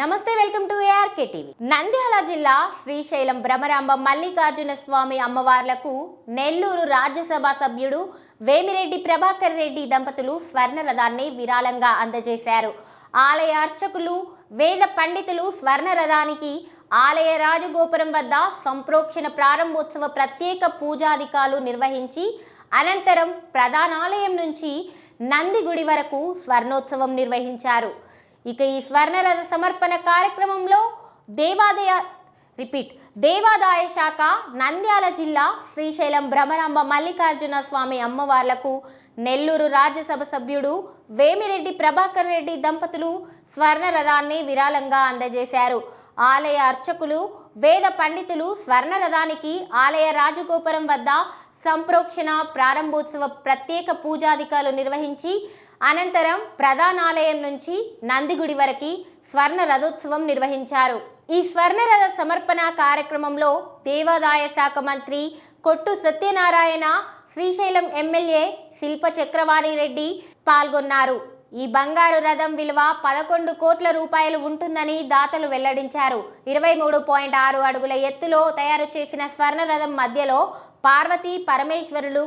నమస్తే welcome to ARK TV Nandyal జిల్లా శ్రీశైలం భ్రమరాంబ మల్లికార్జున స్వామి అమ్మవార్లకు నెల్లూరు రాజ్యసభ సభ్యుడు వేమిరెడ్డి ప్రభాకర్ రెడ్డి దంపతులు స్వర్ణ రథాన్ని విరాళంగా అందజేశారు. ఆలయ అర్చకులు వేద పండితులు స్వర్ణ రథానికి ఆలయ రాజగోపురం వద్ద సంప్రోక్షణ ప్రారంభోత్సవ ప్రత్యేక పూజాధికాలు నిర్వహించి అనంతరం ప్రధానాలయం నుంచి నందిగుడి వరకు స్వర్ణోత్సవం నిర్వహించారు. ఇక ఈ స్వర్ణరథ సమర్పణ కార్యక్రమంలో దేవాదయ రిపీట్ దేవాదాయ శాఖ నంద్యాల జిల్లా శ్రీశైలం భ్రమరాంబ మల్లికార్జున స్వామి అమ్మవార్లకు నెల్లూరు రాజ్యసభ సభ్యుడు వేమిరెడ్డి ప్రభాకర్ రెడ్డి దంపతులు స్వర్ణరథాన్ని విరాళంగా అందజేశారు. ఆలయ అర్చకులు వేద పండితులు స్వర్ణ రథానికి ఆలయ రాజగోపురం వద్ద సంప్రోక్షణ ప్రారంభోత్సవ ప్రత్యేక పూజాధికాలు నిర్వహించి అనంతరం ప్రధానాలయం నుంచి నందిగుడి వరకు స్వర్ణ రథోత్సవం నిర్వహించారు. ఈ స్వర్ణ రథ సమర్పణ కార్యక్రమంలో దేవాదాయ శాఖ మంత్రి కొట్టు సత్యనారాయణ శ్రీశైలం ఎమ్మెల్యే శిల్ప చక్రవాణి రెడ్డి పాల్గొన్నారు. ఈ బంగారు రథం విలువ పదకొండు కోట్ల రూపాయలు ఉంటుందని దాతలు వెల్లడించారు. ఇరవై మూడు పాయింట్ ఆరు అడుగుల ఎత్తులో తయారు చేసిన స్వర్ణ రథం మధ్యలో పార్వతి పరమేశ్వరులు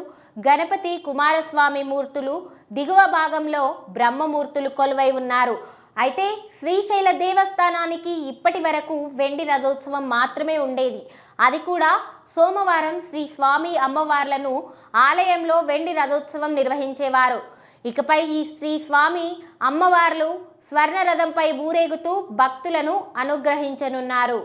గణపతి కుమారస్వామి మూర్తులు దిగువ భాగంలో బ్రహ్మమూర్తులు కొలువై ఉన్నారు. అయితే శ్రీశైల దేవస్థానానికి ఇప్పటి వరకు వెండి రథోత్సవం మాత్రమే ఉండేది. అది కూడా సోమవారం శ్రీ స్వామి అమ్మవార్లను ఆలయంలో వెండి రథోత్సవం నిర్వహించేవారు. ఇకపై ఈ శ్రీ స్వామి అమ్మవార్లు స్వర్ణ రథంపై ఊరేగుతూ భక్తులను అనుగ్రహించనున్నారు.